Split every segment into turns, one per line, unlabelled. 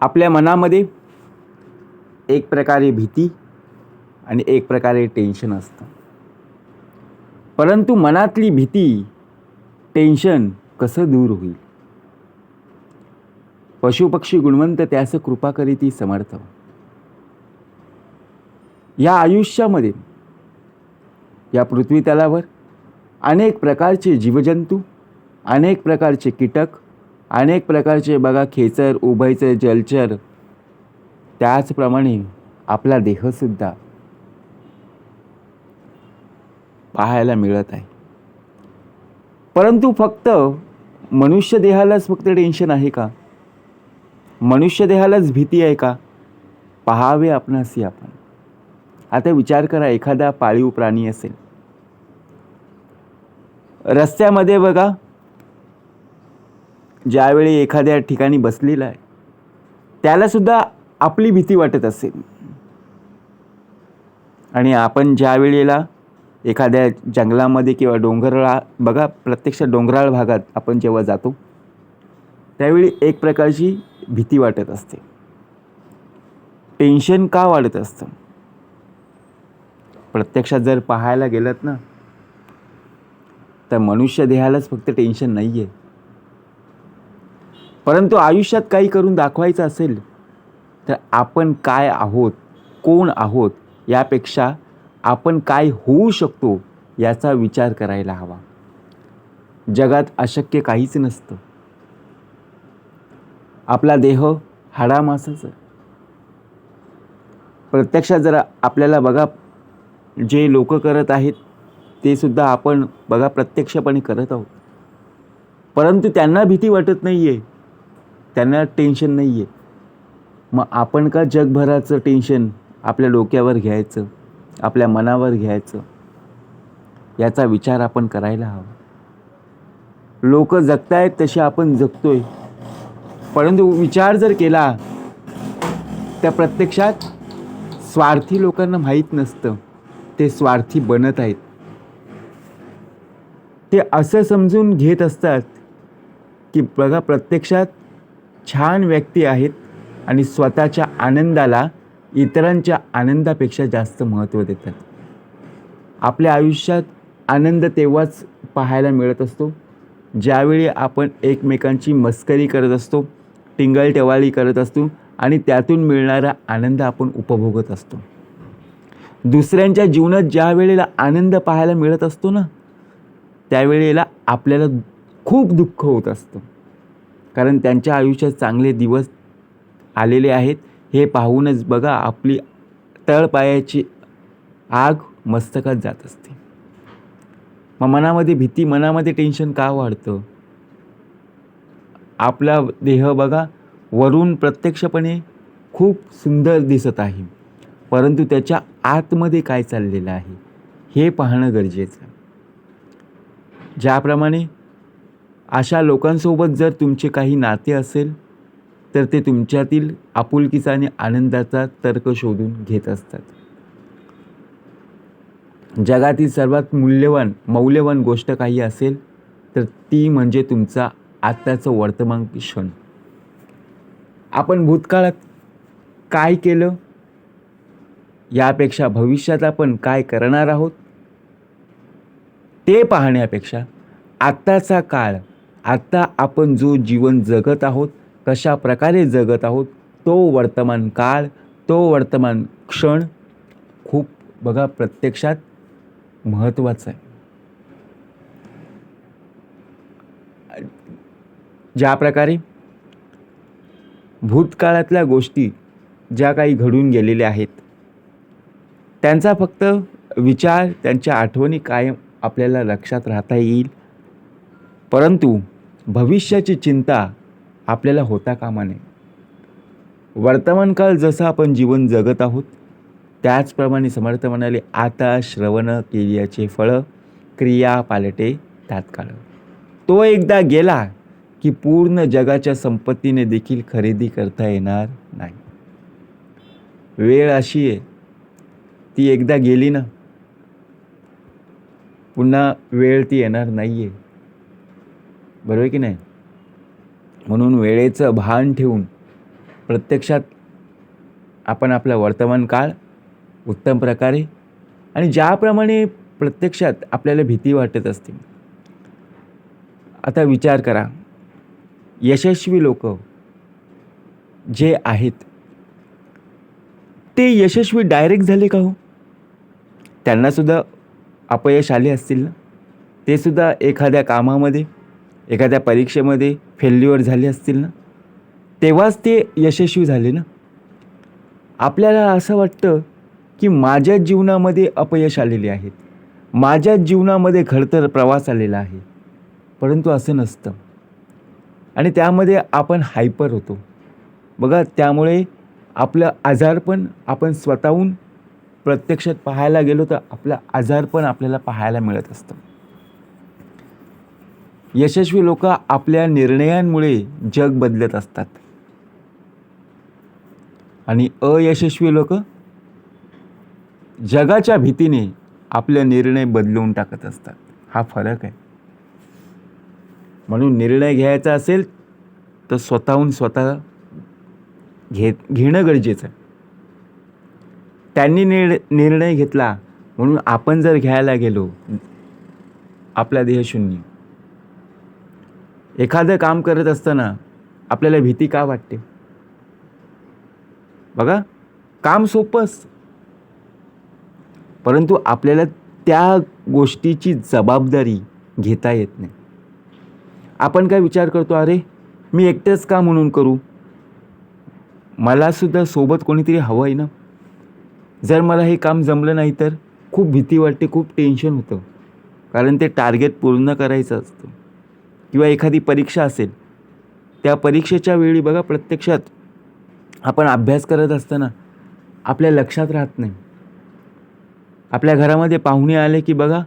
आपल्या मनामध्ये एक प्रकारे भीती आणि एक प्रकारे टेन्शन असतं. परंतु मनातली भीती टेन्शन कसं दूर होईल? पशुपक्षी गुणवंत त्यास कृपा करीती समर्थ. या आयुष्यामध्ये या पृथ्वी तलावर अनेक प्रकारचे जीवजंतू अनेक प्रकारचे कीटक अनेक प्रकारचे बघा खेचर उभयचर जलचर. त्याचप्रमाणे आपला देहसुद्धा पाहायला मिळत आहे. परंतु फक्त मनुष्य देहालाच फक्त टेन्शन आहे का? मनुष्य देहालाच भीती आहे का? पहावे आपणासी आपण. आता विचार करा एखादा पाळीव प्राणी असेल. रस्त्यामध्ये बघा ज्यावेळी एखाद्या ठिकाणी बसलेला आहे त्यालासुद्धा आपली भीती वाटत असेल. आणि आपण ज्या वेळेला एखाद्या जंगलामध्ये किंवा डोंगराळा बघा प्रत्यक्ष डोंगराळ भागात आपण जेव्हा जातो त्यावेळी एक प्रकारची भीती वाटत असते. टेन्शन का वाढत असतं? प्रत्यक्षात जर पाहायला गेलात ना तर मनुष्य देहालाच फक्त टेन्शन नाही आहे परंतु आयुष्यात काही करून दाखवायचं असेल तर आपण काय आहोत कोण आहोत यापेक्षा आपण काय होऊ शकतो याचा विचार करायला हवा. जगात अशक्य काहीच नसतं. आपला देह हाडामासाचा प्रत्यक्षात जरा आपल्याला बघा जे लोक करत आहेत ते सुद्धा आपण बघा प्रत्यक्षपणे करत आहोत. परंतु त्यांना भीती वाटत नाही आहे त्यांना टेन्शन नाही आहे मग आपण का जगभराचं टेन्शन आपल्या डोक्यावर घ्यायचं आपल्या मनावर घ्यायचं? याचा विचार आपण करायला हवा. लोक जगतायत तसे आपण जगतोय. परंतु विचार जर केला त्या प्रत्यक्षात स्वार्थी लोकांना माहीत नसतं. ते स्वार्थी बनत आहेत. ते असं समजून घेत असतात की बघा प्रत्यक्षात छान व्यक्ती आहेत आणि स्वतःच्या आनंदाला इतरांच्या आनंदापेक्षा जास्त महत्त्व देतात. आपल्या आयुष्यात आनंद तेव्हाच पाहायला मिळत असतो ज्यावेळी आपण एकमेकांची मस्करी करत असतो टिंगलटेवाळी करत असतो आणि त्यातून मिळणारा आनंद आपण उपभोगत असतो. दुसऱ्यांच्या जीवनात ज्या वेळेला आनंद पाहायला मिळत असतो ना त्यावेळेला आपल्याला खूप दुःख होत असतं. कारण त्यांच्या आयुष्यात चांगले दिवस आलेले आहेत. हे पाहूनच बघा आपली तळपायाची आग मस्तकात जात असते. मग मनामध्ये भीती मनामध्ये टेन्शन का वाढतं? आपला देह बघा वरून प्रत्यक्षपणे खूप सुंदर दिसत आहे. परंतु त्याच्या आतमध्ये काय चाललेलं आहे हे पाहणं गरजेचं ज्याप्रमाणे अशा लोकांसोबत जर तुमचे काही नाते असेल तर ते तुमच्यातील आपुलकीचा आणि आनंदाचा तर्क शोधून घेत असतात. जगातील सर्वात मूल्यवान मौल्यवान गोष्ट काही असेल तर ती म्हणजे तुमचा आत्ताचं वर्तमान क्षण. आपण भूतकाळात काय केलं? यापेक्षा भविष्यात आपण काय करणार आहोत? ते पाहण्यापेक्षा आत्ताचा काळ आत्ता आपण जो जीवन जगत आहोत कशा प्रकारे जगत आहोत तो वर्तमान काळ तो वर्तमान क्षण खूप बघा प्रत्यक्षात महत्त्वाचा आहे. ज्या प्रकारे भूतकाळातल्या गोष्टी ज्या काही घडून गेलेल्या आहेत त्यांचा फक्त विचार त्यांच्या आठवणी कायम आपल्याला लक्षात राहता येईल. परंतु भविष्याची चिंता आपल्याला होता कामा नये. वर्तमानकाळ जसं आपण जीवन जगत आहोत त्याचप्रमाणे समर्थ म्हणाले आता श्रवण केल्याचे फळ क्रिया पालटे तात्काळ. तो एकदा गेला की पूर्ण जगाच्या संपत्तीने देखील खरेदी करता येणार नाही. वेळ अशी आहे. ती एकदा गेली ना पुन्हा वेळ ती येणार नाही आहे बरोबर की नाही? म्हणून वेळेचं भान ठेवून प्रत्यक्षात आपण आपला वर्तमान काळ उत्तम प्रकारे आणि ज्याप्रमाणे प्रत्यक्षात आपल्याला भीती वाटत असते. आता विचार करा यशस्वी लोक जे आहेत ते यशस्वी डायरेक्ट झाले का हो? त्यांनासुद्धा अपयश आले असतील ना? ते सुद्धा एखाद्या कामामध्ये एखाद्या परीक्षेमध्ये फेल्युअर झाले असतील ना तेव्हाच ते यशस्वी झाले ना. आपल्याला असं वाटतं की माझ्या जीवनामध्ये अपयश आलेले आहेत माझ्या जीवनामध्ये खडतर प्रवास आलेला आहे. परंतु असं नसतं. आणि त्यामध्ये आपण हायपर होतो. बघा त्यामुळे आपलं आजारपण आपण स्वतःहून प्रत्यक्षात पाहायला गेलो तर आपलं आजारपण आपल्याला पाहायला मिळत असतं. यशस्वी लोक आपल्या निर्णयांमुळे जग बदलत असतात. आणि अयशस्वी लोक जगाच्या भीतीने आपले निर्णय बदलवून टाकत असतात. हा फरक आहे. म्हणून निर्णय घ्यायचा असेल तर स्वतःहून स्वतः घे घेणं गरजेचं आहे. त्यांनी निर् निर्णय घेतला म्हणून आपण जर घ्यायला गेलो आपला देह शून्य. एखादं काम करत असताना आपल्याला भीती का वाटते? बघा काम सोपं असतं. परंतु आपल्याला त्या गोष्टीची जबाबदारी घेता येत नाही. आपण काय विचार करतो अरे मी एकटेच का म्हणून करू? मलासुद्धा सोबत कोणीतरी हवं आहे ना? जर मला हे काम जमलं नाही तर खूप भीती वाटते खूप टेन्शन होतं. कारण ते टार्गेट पूर्ण करायचं असतं. किंवा एखादी परीक्षा असेल त्या परीक्षेच्या वेळी बघा प्रत्यक्षात आपण अभ्यास करत असताना आपल्या लक्षात राहत नाही. आपल्या घरामध्ये पाहुणे आले की बघा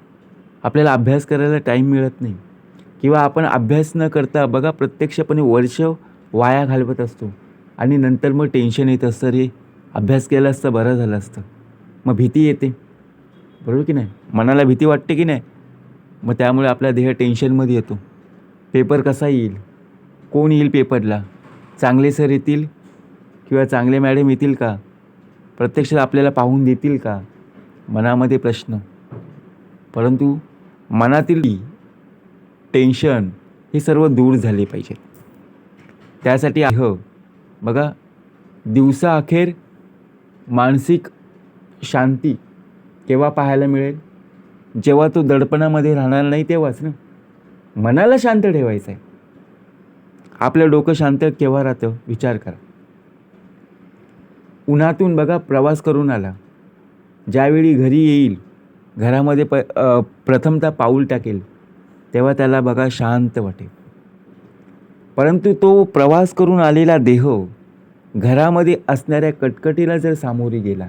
आपल्याला अभ्यास करायला टाईम मिळत नाही. किंवा आपण अभ्यास न करता बघा प्रत्यक्षपणे वर्ष वाया घालवत असतो. आणि नंतर मग टेन्शन येत असतं रे अभ्यास केला असतं बरं झालं असतं. मग भीती येते. बरोबर की नाही? मनाला भीती वाटते की नाही? मग त्यामुळे आपला देह टेन्शनमध्ये येतो. पेपर कसा येईल? कोण येईल पेपरला? चांगले सर येतील किंवा चांगले मॅडम येतील का? प्रत्यक्षात आपल्याला पाहून देतील का? मनामध्ये प्रश्न. परंतु मनातील टेन्शन हे सर्व दूर झाले पाहिजे त्यासाठी आह हो. बघा दिवसा अखेर मानसिक शांती केव्हा पाहायला मिळेल? जेव्हा तो दडपणामध्ये राहणार नाही तेव्हाच ना? मनाला शांत ठेवायचं आहे आपलं डोकं शांत केव्हा राहतं? विचार करा. उन्हातून बघा प्रवास करून आला. ज्यावेळी घरी येईल घरामध्ये प प्रथमतः पाऊल टाकेल तेव्हा त्याला बघा शांत वाटेल. परंतु तो प्रवास करून आलेला देह घरामध्ये असणाऱ्या कटकटीला जर सामोरी गेला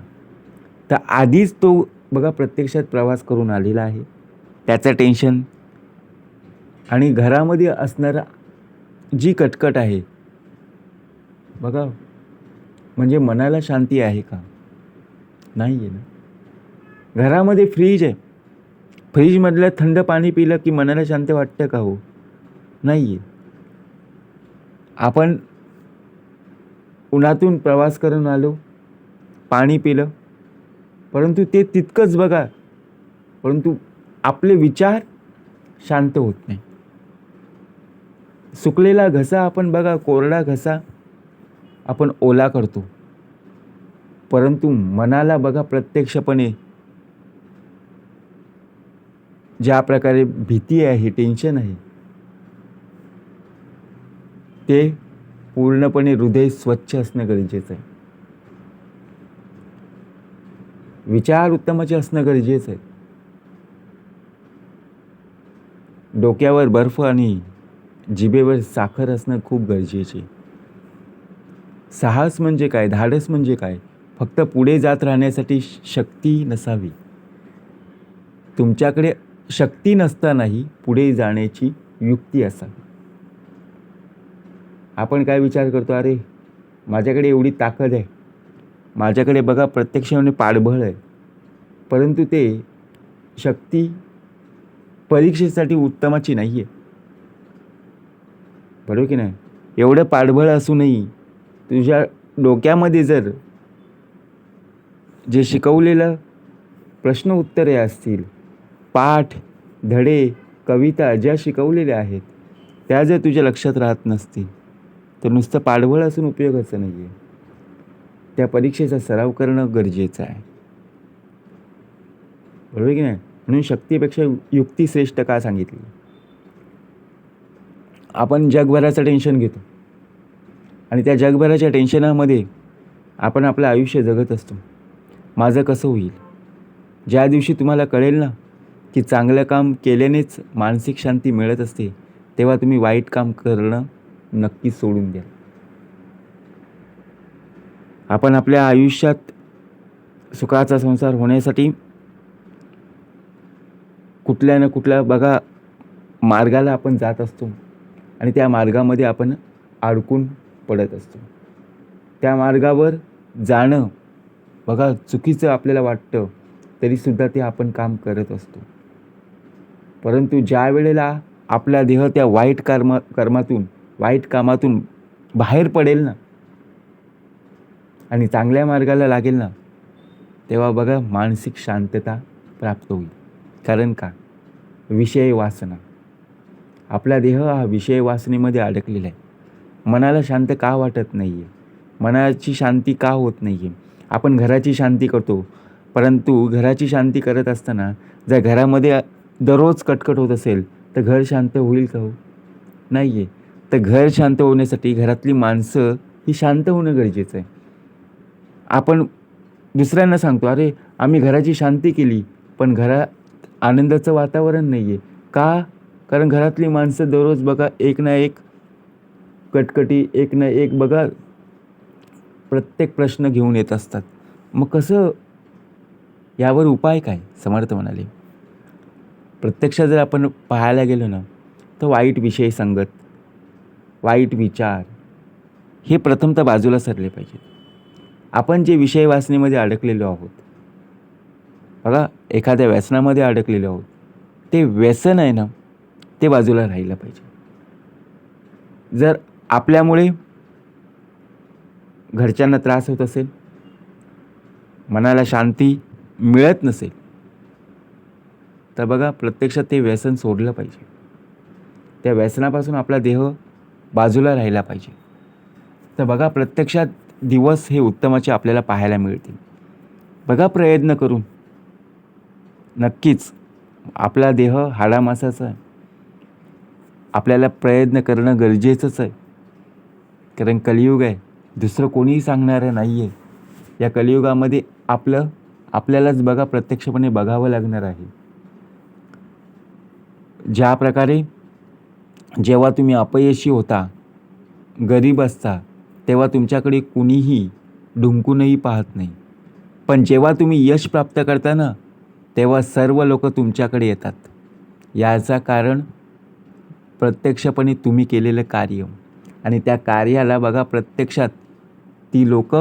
तर आधीच तो बघा प्रत्यक्षात प्रवास करून आलेला आहे. त्याचं टेन्शन आणि घरामध्ये असणारा जी कटकट आहे बघा म्हणजे मनाला शांती आहे का? नाही आहे ना. घरामध्ये फ्रीज आहे. फ्रीजमधलं थंड पाणी पिलं की मनाला शांत वाटतं का हो? नाही आहे आपण उन्हातून प्रवास करून आलो पाणी पिलं परंतु ते तितकंच बघा परंतु आपले विचार शांत होत नाही. सुकलेला घसा आपण बघा कोरडा घसा आपण ओला करतो. परंतु मनाला बघा प्रत्यक्षपणे ज्या प्रकारे भीती आहे टेन्शन आहे ते पूर्णपणे हृदय स्वच्छ असणं गरजेचं आहे. विचार उत्तमाचे असणं गरजेचं आहे. डोक्यावर बर्फ आणि जिभेवर साखर असणं खूप गरजेचे. साहस म्हणजे काय? धाडस म्हणजे काय? फक्त पुढे जात राहण्यासाठी शक्ती नसावी. तुमच्याकडे शक्ती नसतानाही पुढे जाण्याची युक्ती असावी. आपण काय विचार करतो? अरे माझ्याकडे एवढी ताकद आहे. माझ्याकडे बघा प्रत्यक्षाने पाठबळ आहे. परंतु ते शक्ती परीक्षेसाठी उत्तमाची नाही आहे बरोबर की नाही? एवढं पाठबळ असूनही तुझ्या डोक्यामध्ये जर जे शिकवलेलं प्रश्न उत्तरे असतील पाठ धडे कविता ज्या शिकवलेल्या आहेत त्या जर तुझ्या लक्षात राहत नसतील तर नुसतं पाठबळ असून उपयोगाचं नाही आहे त्या परीक्षेचा सराव करणं गरजेचं आहे. बरोबर की नाही? म्हणून शक्तीपेक्षा युक्ती श्रेष्ठ का सांगितली? आपण जगभराचं टेन्शन घेतो. आणि त्या जगभराच्या टेन्शनामध्ये आपण आपलं आयुष्य जगत असतो. माझं कसं होईल? ज्या दिवशी तुम्हाला कळेल ना की चांगलं काम केल्यानेच मानसिक शांती मिळत असते तेव्हा तुम्ही वाईट काम करणं नक्कीच सोडून द्या. आपण आपल्या आयुष्यात सुखाचा संसार होण्यासाठी कुठल्या ना कुठल्या बघा मार्गाला आपण जात असतो. आणि त्या मार्गामध्ये आपण अडकून पडत असतो. त्या मार्गावर जाणं बघा चुकीचं आपल्याला वाटतं तरीसुद्धा ते आपण काम करत असतो. परंतु ज्या वेळेला आपला देह त्या वाईट कर्म कर्मातून वाईट कामातून बाहेर पडेल ना आणि चांगल्या मार्गाला लागेल ना तेव्हा बघा मानसिक शांतता प्राप्त होईल. कारण का? विषय वासना. आपला देह हा विषय वासनेमध्ये अडकलेला आहे. मनाला शांत का वाटत नाही आहे मनाची शांती का होत नाही आहे आपण घराची शांती करतो. परंतु घराची शांती करत असताना जर घरामध्ये दररोज कटकट होत असेल तर घर शांत होईल का हो? नाही आहे तर घर शांत होण्यासाठी घरातली माणसं ही शांत होणं गरजेचं आहे. आपण दुसऱ्यांना सांगतो अरे आम्ही घराची शांती केली पण घरात आनंदाचं वातावरण नाही आहे का? कारण घरातली माणसं दररोज बघा एक ना एक कटकटी एक ना एक बघा प्रत्येक प्रश्न घेऊन येत असतात. मग कसं यावर उपाय काय? समर्थ म्हणाले. प्रत्यक्षात जर आपण पाहायला गेलो ना तर वाईट विषय संगत वाईट विचार हे प्रथमतः बाजूला सरले पाहिजेत. आपण जे विषय वाचनेमध्ये अडकलेलो आहोत बघा एखाद्या व्यसनामध्ये अडकलेलो आहोत ते व्यसन आहे ना ते बाजूला राहिलं पाहिजे. जर आपल्यामुळे घरच्यांना त्रास होत असेल मनाला शांती मिळत नसेल तर बघा प्रत्यक्षात ते व्यसन सोडलं पाहिजे. त्या व्यसनापासून आपला देह बाजूला राहिला पाहिजे. तर बघा प्रत्यक्षात दिवस हे उत्तमाचे आपल्याला पाहायला मिळतील. बघा प्रयत्न करून. नक्कीच आपला देह हाडामासाचा आहे. आपल्याला प्रयत्न करणं गरजेचंच आहे. कारण कलियुग आहे. दुसरं कोणीही सांगणारं नाही आहे या कलियुगामध्ये आपलं आपल्यालाच बघा प्रत्यक्षपणे बघावं लागणार आहे. ज्या प्रकारे जेव्हा तुम्ही अपयशी होता गरीब असता तेव्हा तुमच्याकडे कुणीही ढुंकूनही पाहत नाही. पण जेव्हा तुम्ही यश प्राप्त करता ना तेव्हा सर्व लोक तुमच्याकडे येतात. याचं कारण प्रत्यक्षपणे तुम्ही केलेलं कार्य. आणि त्या कार्याला बघा प्रत्यक्षात ती लोक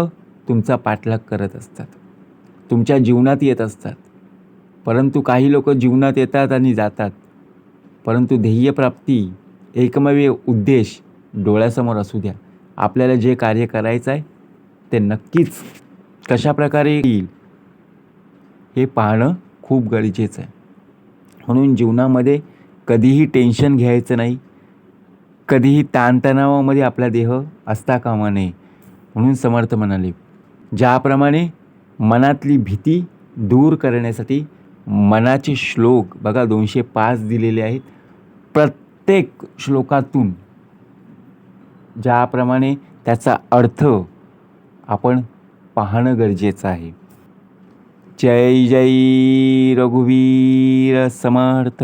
तुमचा पाठलाग करत असतात. तुमच्या जीवनात येत असतात. परंतु काही लोक जीवनात येतात आणि जातात. परंतु ध्येयप्राप्ती एकमेव उद्देश डोळ्यासमोर असू द्या. आपल्याला जे कार्य करायचं आहे ते नक्कीच कशाप्रकारे येईल हे पाहणं खूप गरजेचं आहे. म्हणून जीवनामध्ये कधीही टेन्शन घ्यायचं नाही. कधीही ताणतणावामध्ये आपला देह असता कामा नये म्हणून समर्थ म्हणाले. ज्याप्रमाणे मनातली भीती दूर करण्यासाठी मनाचे श्लोक बघा दोनशे पाच दिलेले आहेत. प्रत्येक श्लोकातून ज्याप्रमाणे त्याचा अर्थ आपण पाहणं गरजेचं आहे. जय जय रघुवीर समर्थ.